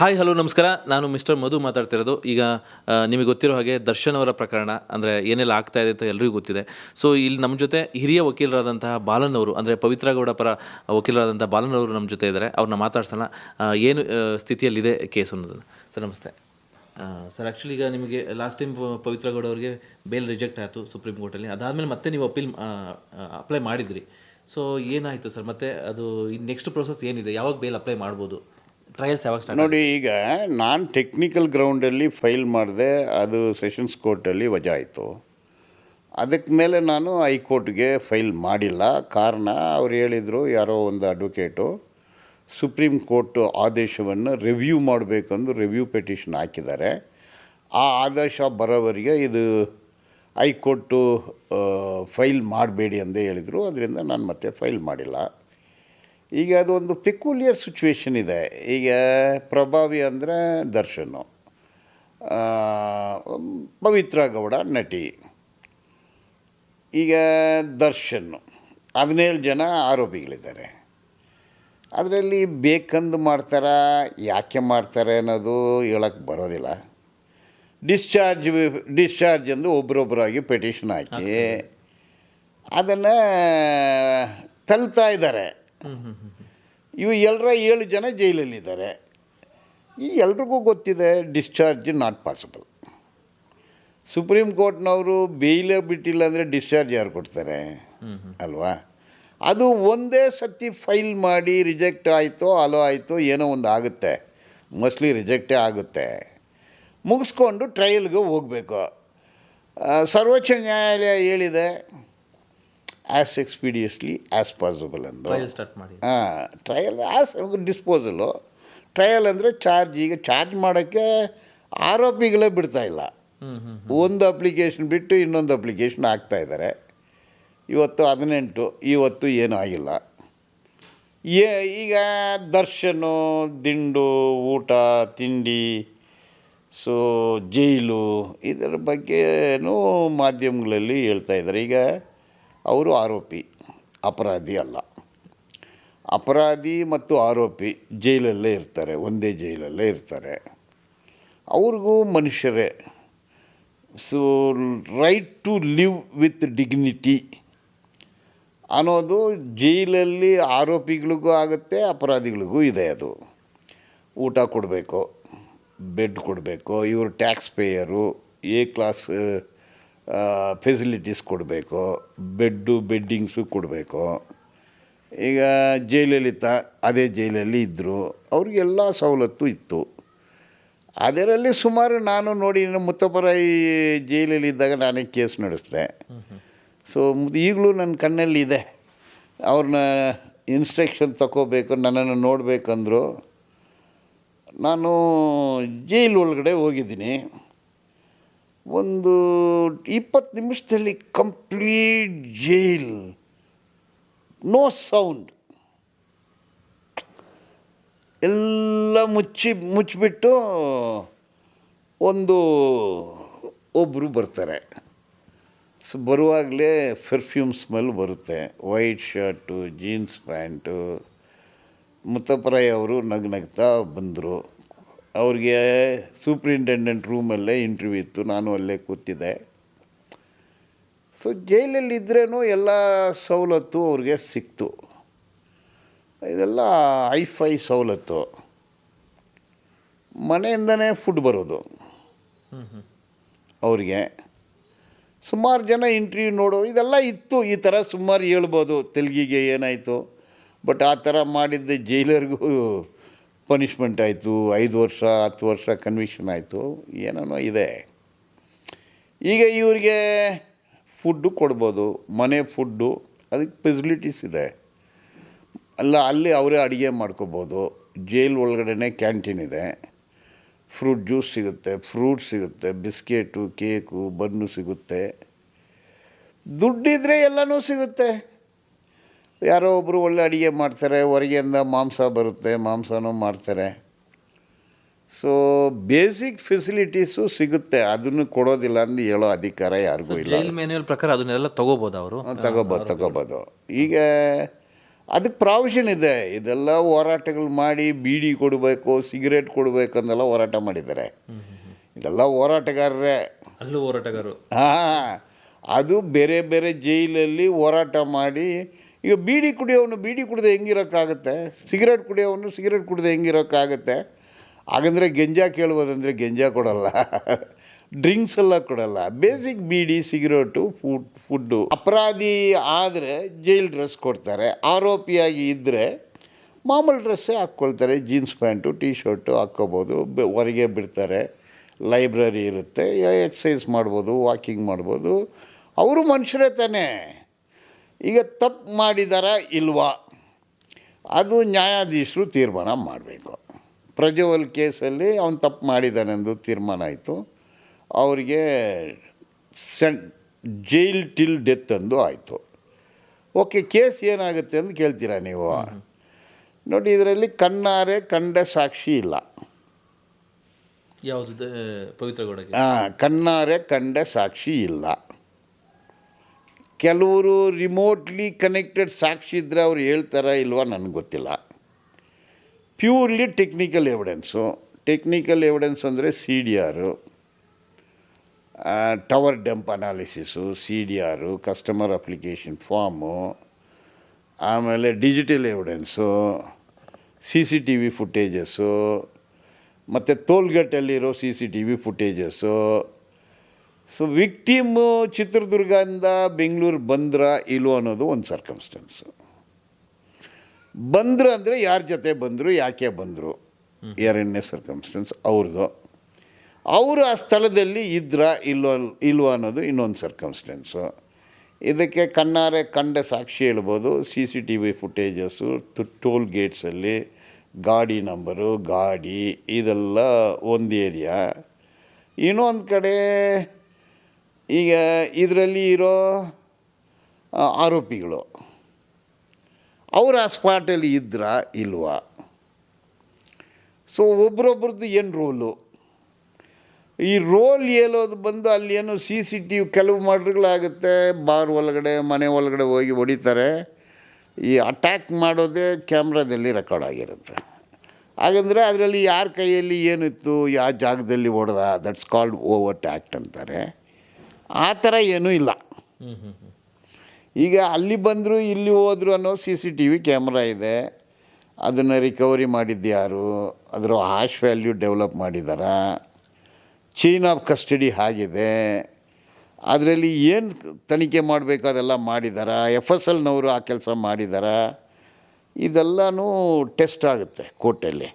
Hi hello ನಮಸ್ಕಾರ. ನಾನು mister ಮಧು ಮಾತಾಡ್ತಿರೋದು. ಈಗ ನಿಮಗೆ ಗೊತ್ತಿರೋ ಹಾಗೆ ದರ್ಶನ್ ಅವರ ಪ್ರಕರಣ, ಅಂದರೆ ಏನೆಲ್ಲ ಆಗ್ತಾ ಇದೆ ಅಂತ ಎಲ್ಲರಿಗೂ ಗೊತ್ತಿದೆ. ಸೊ ಇಲ್ಲಿ ನಮ್ಮ ಜೊತೆ ಹಿರಿಯ ವಕೀಲರಾದಂತಹ ಬಾಲನ್ ಅವರು, ಅಂದರೆ ಪವಿತ್ರ ಗೌಡ ಪರ ವಕೀಲರಾದಂಥ ಬಾಲನ್ ಅವರು ನಮ್ಮ ಜೊತೆ ಇದ್ದಾರೆ. ಅವ್ರನ್ನ ಮಾತಾಡ್ಸೋಣ. ಏನು ಸ್ಥಿತಿಯಲ್ಲಿದೆ ಕೇಸ್ ಅನ್ನೋದನ್ನು. ಸರ್, ನಮಸ್ತೆ. ಸರ್ ಆ್ಯಕ್ಚುಲಿ ಈಗ ನಿಮಗೆ ಲಾಸ್ಟ್ ಟೈಮ್ ಪವಿತ್ರ ಗೌಡ ಅವರಿಗೆ ಬೇಲ್ ರಿಜೆಕ್ಟ್ ಆಯಿತು ಸುಪ್ರೀಂ ಕೋರ್ಟಲ್ಲಿ ಅದಾದಮೇಲೆ ಮತ್ತೆ ನೀವು ಅಪೀಲ್ ಅಪ್ಲೈ ಮಾಡಿದ್ರಿ. ಸೊ ಏನಾಯಿತು ಸರ್? ಮತ್ತೆ ಅದು ನೆಕ್ಸ್ಟ್ ಪ್ರೊಸೆಸ್ ಏನಿದೆ? ಯಾವಾಗ ಬೇಲ್ ಅಪ್ಲೈ ಮಾಡ್ಬೋದು? ಟ್ರಯಲ್ಸ್ ಯಾವಾಗ ಸ್ಟಾರ್ಟ್ ನೋಡಿ, ಈಗ ನಾನು ಟೆಕ್ನಿಕಲ್ ಗ್ರೌಂಡಲ್ಲಿ ಫೈಲ್ ಮಾಡಿದೆ, ಅದು ಸೆಷನ್ಸ್ ಕೋರ್ಟಲ್ಲಿ ವಜಾ ಆಯಿತು. ಅದಕ್ಕೆ ಮೇಲೆ ನಾನು ಹೈಕೋರ್ಟ್ಗೆ ಫೈಲ್ ಮಾಡಿಲ್ಲ. ಕಾರಣ ಅವ್ರು ಹೇಳಿದರು, ಯಾರೋ ಒಂದು ಅಡ್ವೊಕೇಟು ಸುಪ್ರೀಂ ಕೋರ್ಟ್ ಆದೇಶವನ್ನು ರಿವ್ಯೂ ಮಾಡಬೇಕಂದು ರಿವ್ಯೂ ಪೆಟಿಷನ್ ಹಾಕಿದ್ದಾರೆ. ಆ ಆದೇಶ ಬರೋವರೆಗೆ ಇದು ಹೈಕೋರ್ಟು ಫೈಲ್ ಮಾಡಬೇಡಿ ಅಂದೇ ಹೇಳಿದರು. ಅದರಿಂದ ನಾನು ಮತ್ತೆ ಫೈಲ್ ಮಾಡಿಲ್ಲ. ಈಗ ಅದೊಂದು ಪೆಕ್ಯುಲಿಯರ್ ಸಿಚುವೇಶನ್ ಇದೆ. ಈಗ ಪ್ರಭಾವಿ ಅಂದರೆ ದರ್ಶನು. ಪವಿತ್ರ ಗೌಡ ನಟಿ. ಈಗ ದರ್ಶನ್. ಹದಿನೇಳು ಜನ ಆರೋಪಿಗಳಿದ್ದಾರೆ. ಅದರಲ್ಲಿ ಬೇಕಂದು ಮಾಡ್ತಾರಾ ಯಾಕೆ ಮಾಡ್ತಾರೆ ಅನ್ನೋದು ಹೇಳಕ್ಕೆ ಬರೋದಿಲ್ಲ. ಡಿಸ್ಚಾರ್ಜ್ ಡಿಸ್ಚಾರ್ಜ್ ಎಂದು ಒಬ್ಬರೊಬ್ಬರಾಗಿ ಪೆಟಿಷನ್ ಹಾಕಿ ಅದನ್ನು ತಲ್ತಾ ಇದ್ದಾರೆ. ಇವು ಎಲ್ಲರ ಏಳು ಜನ ಜೈಲಲ್ಲಿದ್ದಾರೆ. ಈ ಎಲ್ರಿಗೂ ಗೊತ್ತಿದೆ ಡಿಸ್ಚಾರ್ಜ್ ನಾಟ್ ಪಾಸಿಬಲ್ ಸುಪ್ರೀಂ ಕೋರ್ಟ್ನವರು ಬೇಯ್ಲೇ ಬಿಟ್ಟಿಲ್ಲ ಅಂದರೆ ಡಿಸ್ಚಾರ್ಜ್ ಯಾರು ಕೊಡ್ತಾರೆ? ಅಲ್ವಾ? ಅದು ಒಂದೇ ಸತಿ ಫೈಲ್ ಮಾಡಿ ರಿಜೆಕ್ಟ್ ಆಯಿತೋ, ಅಲೋ ಆಯಿತೋ, ಏನೋ ಒಂದು ಆಗುತ್ತೆ. ಮೋಸ್ಟ್ಲಿ ರಿಜೆಕ್ಟೇ ಆಗುತ್ತೆ. ಮುಗಿಸ್ಕೊಂಡು ಟ್ರಯಲ್ಗೆ ಹೋಗಬೇಕು. ಸರ್ವೋಚ್ಚ ನ್ಯಾಯಾಲಯ ಹೇಳಿದೆ as expeditiously as possible trial start ಮಾಡಿ. ಹಾಂ ಟ್ರಯಲ್ ಆ್ಯಸ್ ಡಿಸ್ಪೋಸಲು ಟ್ರಯಲ್ ಅಂದರೆ ಚಾರ್ಜ್ ಈಗ ಚಾರ್ಜ್ ಮಾಡೋಕ್ಕೆ ಆರೋಪಿಗಳೇ ಬಿಡ್ತಾ ಇಲ್ಲ. ಒಂದು ಅಪ್ಲಿಕೇಶನ್ ಬಿಟ್ಟು ಇನ್ನೊಂದು ಅಪ್ಲಿಕೇಶನ್ ಹಾಕ್ತಾ ಇದ್ದಾರೆ. ಇವತ್ತು ಹದಿನೆಂಟು ಇವತ್ತು ಏನೂ ಆಗಿಲ್ಲ. ಏ ಈಗ ದರ್ಶನು ದಿಂಡು ಊಟ ತಿಂಡಿ ಸೊ ಜೈಲು ಇದರ ಬಗ್ಗೆನೂ ಮಾಧ್ಯಮಗಳಲ್ಲಿ ಹೇಳ್ತಾ ಇದ್ದಾರೆ. ಈಗ ಅವರು ಆರೋಪಿ, ಅಪರಾಧಿ ಅಲ್ಲ. ಅಪರಾಧಿ ಮತ್ತು ಆರೋಪಿ ಜೈಲಲ್ಲೇ ಇರ್ತಾರೆ, ಒಂದೇ ಜೈಲಲ್ಲೇ ಇರ್ತಾರೆ. ಅವ್ರಿಗೂ ಮನುಷ್ಯರೇ, so right to live with dignity ಅನ್ನೋದು ಜೈಲಲ್ಲಿ ಆರೋಪಿಗಳಿಗೂ ಆಗುತ್ತೆ, ಅಪರಾಧಿಗಳಿಗೂ ಇದೆ ಅದು. ಊಟ ಕೊಡಬೇಕು ಬೆಡ್ ಕೊಡಬೇಕು, ಇವರು tax payer A class facilities ಕೊಡಬೇಕು, ಬೆಡ್ಡು ಬೆಡ್ಡಿಂಗ್ಸು ಕೊಡಬೇಕು. ಈಗ ಜೈಲಲಿತ ಅದೇ ಜೈಲಲ್ಲಿ ಇದ್ದರು ಅವ್ರಿಗೆಲ್ಲ ಸವಲತ್ತು ಇತ್ತು. ಅದರಲ್ಲಿ ಸುಮಾರು ನಾನು ನೋಡಿ ಮುತ್ತಪರಾಯಿ ಜೈಲಲ್ಲಿ ಇದ್ದಾಗ ನಾನೇ ಕೇಸ್ ನಡೆಸಿದೆ. ಸೊ ಈಗಲೂ ನನ್ನ ಕಣ್ಣಲ್ಲಿ ಇದೆ. ಅವ್ರನ್ನ ಇನ್ಸ್ಟ್ರಕ್ಷನ್ ತಗೋಬೇಕು ನನ್ನನ್ನು ನೋಡಬೇಕಂದ್ರು, ನಾನು ಜೈಲ್ ಒಳಗಡೆ ಹೋಗಿದ್ದೀನಿ. ಒಂದು ಇಪ್ಪತ್ತು ನಿಮಿಷದಲ್ಲಿ ಕಂಪ್ಲೀಟ್ ಜೈಲ್. No sound. ಎಲ್ಲ ಮುಚ್ಚಿ, ಮುಚ್ಚಿಬಿಟ್ಟು ಒಂದು ಒಬ್ಬರು ಬರ್ತಾರೆ. ಸೊ ಬರುವಾಗಲೇ ಪರ್ಫ್ಯೂಮ್ ಸ್ಮೆಲ್ ಬರುತ್ತೆ. ವೈಟ್ ಶರ್ಟು ಜೀನ್ಸ್ ಪ್ಯಾಂಟು ಮುತ್ತಪರಾಯ್ ಅವರು ನಗ್ ನಗ್ತಾ ಬಂದರು. ಅವ್ರಿಗೆ ಸೂಪ್ರಿಂಟೆಂಡೆಂಟ್ ರೂಮಲ್ಲೇ ಇಂಟರ್ವ್ಯೂ ಇತ್ತು, ನಾನು ಅಲ್ಲೇ ಕೂತಿದ್ದೆ. ಸೊ ಜೈಲಲ್ಲಿದ್ದರೇನು ಎಲ್ಲ ಸವಲತ್ತು ಅವ್ರಿಗೆ ಸಿಕ್ತು. ಇದೆಲ್ಲ ಐಫೈ ಸವಲತ್ತು. ಮನೆಯಿಂದನೇ ಫುಡ್ ಬರೋದು. ಅವ್ರಿಗೆ. ಸುಮಾರು ಜನ ಇಂಟರ್ವ್ಯೂ ನೋಡೋ, ಇದೆಲ್ಲ ಇತ್ತು, ಈ ಥರ ಸುಮಾರು ಹೇಳ್ಬೋದು, ತೆಲುಗಿಗೆ ಏನಾಯಿತು. ಬಟ್ ಆ ಥರ ಮಾಡಿದ್ದ ಜೈಲರ್ಗೂ ಪನಿಷ್ಮೆಂಟ್ ಆಯಿತು, ಐದು ವರ್ಷ, ಹತ್ತು ವರ್ಷ ಕನ್ವಿಕ್ಷನ್ ಆಯಿತು ಏನೇನೋ ಇದೆ. ಈಗ ಇವರಿಗೆ ಫುಡ್ಡು ಕೊಡ್ಬೋದು, ಮನೆ ಫುಡ್ಡು ಅದಕ್ಕೆ ಫೆಸಿಲಿಟೀಸ್ ಇದೆ. ಅಲ್ಲ, ಅಲ್ಲಿ ಅವರೇ ಅಡುಗೆ ಮಾಡ್ಕೋಬೋದು ಜೈಲ್ ಒಳಗಡೆ ಕ್ಯಾಂಟೀನ್ ಇದೆ. ಫ್ರೂಟ್ ಜ್ಯೂಸ್ ಸಿಗುತ್ತೆ ಫ್ರೂಟ್ ಸಿಗುತ್ತೆ ಬಿಸ್ಕೆಟು ಕೇಕು ಬನ್ನು ಸಿಗುತ್ತೆ. ದುಡ್ಡಿದ್ರೆ ಎಲ್ಲನೂ ಸಿಗುತ್ತೆ. ಯಾರೋ ಒಬ್ಬರು ಒಳ್ಳೆ ಅಡುಗೆ ಮಾಡ್ತಾರೆ ಹೊರಗೆಯಿಂದ ಮಾಂಸ ಬರುತ್ತೆ ಮಾಂಸನೂ ಮಾಡ್ತಾರೆ. ಸೊ ಬೇಸಿಕ್ ಫೆಸಿಲಿಟೀಸು ಸಿಗುತ್ತೆ ಅದನ್ನು ಕೊಡೋದಿಲ್ಲ ಅಂತ ಹೇಳೋ ಅಧಿಕಾರ ಯಾರಿಗೂ ಇಲ್ಲ. ಜೈಲ್ ಪ್ರಕಾರ ಅದನ್ನೆಲ್ಲ ತಗೋಬೋದು ಅವರು? ತಗೋಬೋದು ತಗೋಬೋದು. ಈಗ ಅದಕ್ಕೆ ಪ್ರಾವಿಷನ್ ಇದೆ. ಇದೆಲ್ಲ ಹೋರಾಟಗಳು ಮಾಡಿ ಬೀಡಿ ಕೊಡಬೇಕು ಸಿಗರೇಟ್ ಕೊಡಬೇಕು ಅಂದೆಲ್ಲ ಹೋರಾಟ ಮಾಡಿದ್ದಾರೆ. ಇದೆಲ್ಲ ಹೋರಾಟಗಾರರೇ. ಅಲ್ಲೂ ಹೋರಾಟಗಾರರು. ಹಾಂ ಅದು ಬೇರೆ ಬೇರೆ ಜೈಲಲ್ಲಿ ಹೋರಾಟ ಮಾಡಿ ಈಗ ಬೀಡಿ ಕುಡಿಯೋವನು ಬೀಡಿ ಕುಡಿದೆ ಹೆಂಗಿರೋಕ್ಕಾಗತ್ತೆ? Cigarette ಕುಡಿಯೋವನು cigarette ಕುಡಿದೆ ಹೆಂಗಿರೋಕ್ಕಾಗತ್ತೆ? ಹಾಗಂದರೆ ಗೆಂಜಾ ಕೇಳ್ಬೋದಂದರೆ ಗೆಂಜಾ ಕೊಡಲ್ಲ. ಡ್ರಿಂಕ್ಸ್ ಎಲ್ಲ ಕೊಡಲ್ಲ. Basic beedi, cigarette, food, food. ಅಪರಾಧಿ ಆದರೆ ಜೈಲ್ ಡ್ರೆಸ್ ಕೊಡ್ತಾರೆ. ಆರೋಪಿಯಾಗಿ ಇದ್ದರೆ ಮಾಮೂಲು ಡ್ರೆಸ್ಸೇ ಹಾಕ್ಕೊಳ್ತಾರೆ. ಜೀನ್ಸ್ ಪ್ಯಾಂಟು ಟೀ ಶರ್ಟು ಹಾಕ್ಕೋಬೋದು ಹೊರಗೆ ಬಿಡ್ತಾರೆ. ಲೈಬ್ರರಿ ಇರುತ್ತೆ. ಎಕ್ಸಸೈಸ್ ಮಾಡ್ಬೋದು, ವಾಕಿಂಗ್ ಮಾಡ್ಬೋದು. ಅವರು ಮನುಷ್ಯರೇ ತಾನೇ. ಈಗ ತಪ್ಪು ಮಾಡಿದಾರ ಇಲ್ವಾ? ಅದು ನ್ಯಾಯಾಧೀಶರು ತೀರ್ಮಾನ ಮಾಡಬೇಕು. ಪ್ರಜ್ವಲ್ ಕೇಸಲ್ಲಿ ಅವನು ತಪ್ಪು ಮಾಡಿದ್ದಾನೆಂದು ತೀರ್ಮಾನ ಆಯಿತು. ಅವರಿಗೆ ಸೆನ್ ಜೈಲ್ ಟಿಲ್ ಡೆತ್ ಅಂದು ಆಯಿತು. ಓಕೆ ಕೇಸ್ ಏನಾಗುತ್ತೆ ಅಂತ ಕೇಳ್ತೀರಾ ನೀವು? ನೋಡಿ ಇದರಲ್ಲಿ ಕಣ್ಣಾರೆ ಕಂಡ ಸಾಕ್ಷಿ ಇಲ್ಲ. ಯಾವುದು ಪವಿತ್ರ ಗೌಡಗೆ? ಹಾಂ ಕಣ್ಣಾರೆ ಕಂಡ ಸಾಕ್ಷಿ ಇಲ್ಲ. ಕೆಲವರು ರಿಮೋಟ್ಲಿ ಕನೆಕ್ಟೆಡ್ ಸಾಕ್ಷಿ ಇದ್ದರೆ ಅವ್ರು ಹೇಳ್ತಾರಾ ಇಲ್ವಾ ನನಗೆ ಗೊತ್ತಿಲ್ಲ. Purely technical evidence. Technical evidence ಅಂದರೆ C D R. Tower dump analysis, C D R, customer application form, ಆಮೇಲೆ digital evidence, C C T V footages, ಮತ್ತು ತೋಲ್ಗಟ್ಟಲ್ಲಿರೋ C C T V footages so victim ಚಿತ್ರದುರ್ಗದಿಂದ ಬೆಂಗಳೂರು ಬಂದ್ರ ಇಲ್ವೋ ಅನ್ನೋದು ಒಂದು ಸರ್ಕಮ್ಸ್ಟೆನ್ಸು ಬಂದರು ಅಂದರೆ ಯಾರ ಜೊತೆ ಬಂದರು ಯಾಕೆ ಬಂದರು ಎರಡನೇ ಸರ್ಕಮ್ಸ್ಟೆನ್ಸ್ ಅವ್ರದ್ದು ಅವರು ಆ ಸ್ಥಳದಲ್ಲಿ ಇದ್ರ ಇಲ್ವೋ ಇಲ್ವ ಅನ್ನೋದು ಇನ್ನೊಂದು ಸರ್ಕಮ್ಸ್ಟೆನ್ಸು ಇದಕ್ಕೆ ಕಣ್ಣಾರೆ ಕಂಡ ಸಾಕ್ಷಿ ಹೇಳ್ಬೋದು C C T V footages toll ಗೇಟ್ಸಲ್ಲಿ ಗಾಡಿ ನಂಬರು ಗಾಡಿ ಇದೆಲ್ಲ ಒಂದು ಏರಿಯಾ ಇನ್ನೊಂದು ಕಡೆ ಈಗ ಇದರಲ್ಲಿ ಇರೋ ಆರೋಪಿಗಳು. ಅವರು ಆ ಸ್ಪಾಟಲ್ಲಿ ಇದ್ರಾ ಇಲ್ವಾ? ಸೊ ಒಬ್ರೊಬ್ರದ್ದು ಏನು ರೋಲು? ಈ ರೋಲ್ ಹೇಳೋದು ಬಂದು ಅಲ್ಲಿ ಏನು ಸಿ ಸಿ ಟಿ ವಿ ಕೆಲವು ಮರ್ಡ್ರ್ಗಳಾಗುತ್ತೆ ಬಾರ್ ಒಳಗಡೆ, ಮನೆ ಒಳಗಡೆ ಹೋಗಿ ಹೊಡಿತಾರೆ. ಈ ಅಟ್ಯಾಕ್ ಮಾಡೋದೇ ಕ್ಯಾಮ್ರಾದಲ್ಲಿ ರೆಕಾರ್ಡ್ ಆಗಿರುತ್ತೆ. ಹಾಗಂದರೆ ಅದರಲ್ಲಿ ಯಾರ ಕೈಯಲ್ಲಿ ಏನಿತ್ತು ಯಾವ ಜಾಗದಲ್ಲಿ ಹೊಡೆದ ದಟ್ಸ್ ಕಾಲ್ಡ್ ಓವರ್ ಟ್ಯಾಕ್ಟ್ ಅಂತಾರೆ. ಆ ಥರ ಏನೂ ಇಲ್ಲ. ಈಗ ಅಲ್ಲಿ ಬಂದರು ಇಲ್ಲಿ ಹೋದರು ಅನ್ನೋ C C T V camera ಇದೆ. ಅದನ್ನು ರಿಕವರಿ ಮಾಡಿದ್ದು ಯಾರು? ಅದರ ಆಶ್ ವ್ಯಾಲ್ಯೂ ಡೆವಲಪ್ ಮಾಡಿದಾರಾ. ಚೈನ್ ಆಫ್ ಕಸ್ಟಡಿ ಆಗಿದೆ ಅದರಲ್ಲಿ ಏನು ತನಿಖೆ ಮಾಡಬೇಕು ಅದೆಲ್ಲ ಮಾಡಿದಾರಾ? ಎಫ್ ಎಸ್ ಎಲ್ನವರು ಆ ಕೆಲಸ ಮಾಡಿದಾರಾ? ಇದೆಲ್ಲನೂ ಟೆಸ್ಟ್ ಆಗುತ್ತೆ ಕೋರ್ಟಲ್ಲಿ.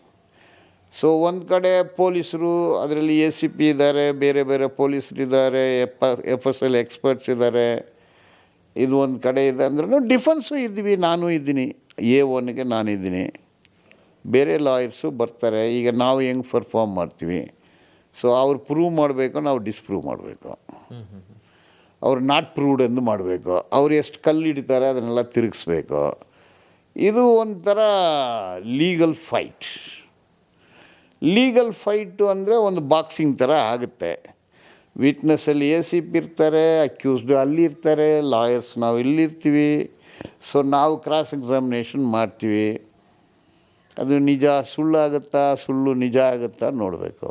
ಸೊ ಒಂದು ಕಡೆ ಪೊಲೀಸರು, ಅದರಲ್ಲಿ ಎ ಸಿ ಪಿ ಇದ್ದಾರೆ ಬೇರೆ ಬೇರೆ ಪೊಲೀಸರು ಇದ್ದಾರೆ F F S L experts ಇದ್ದಾರೆ ಇದು ಒಂದು ಕಡೆ ಇದೆ ಅಂದ್ರೂ ಡಿಫೆನ್ಸು ಇದ್ವಿ, ನಾನು ಇದ್ದೀನಿ. ಎ ಒನ್ಗೆ ನಾನು ಇದ್ದೀನಿ. ಬೇರೆ ಲಾಯರ್ಸು ಬರ್ತಾರೆ, ಈಗ ನಾವು ಹೆಂಗೆ ಪರ್ಫಾರ್ಮ್ ಮಾಡ್ತೀವಿ? ಸೊ ಅವ್ರು ಪ್ರೂವ್ ಮಾಡಬೇಕು, ನಾವು ಡಿಸ್ಪ್ರೂವ್ ಮಾಡಬೇಕು. ಅವ್ರು ನಾಟ್ ಪ್ರೂವ್ಡ್ ಎಂದು ಮಾಡಬೇಕು. ಅವ್ರು ಎಷ್ಟು ಕಲ್ಲು ಹಿಡಿತಾರೆ ಅದನ್ನೆಲ್ಲ ತಿರುಗಿಸ್ಬೇಕು. ಇದು ಒಂಥರ ಲೀಗಲ್ ಫೈಟ್. ಲೀಗಲ್ ಫೈಟು ಅಂದರೆ ಒಂದು ಬಾಕ್ಸಿಂಗ್ ಥರ ಆಗುತ್ತೆ. ವಿಟ್ನೆಸ್ಸಲ್ಲಿ ಎ ಸಿ ಪಿ ಇರ್ತಾರೆ ಅಕ್ಯೂಸ್ಡು ಅಲ್ಲಿ ಇರ್ತಾರೆ ಲಾಯರ್ಸ್ ನಾವು ಇಲ್ಲಿರ್ತೀವಿ ಸೊ ನಾವು ಕ್ರಾಸ್ ಎಕ್ಸಾಮಿನೇಷನ್ ಮಾಡ್ತೀವಿ. ಅದು ನಿಜ ಸುಳ್ಳಾಗುತ್ತಾ ಸುಳ್ಳು ನಿಜ ಆಗುತ್ತಾ ನೋಡಬೇಕು.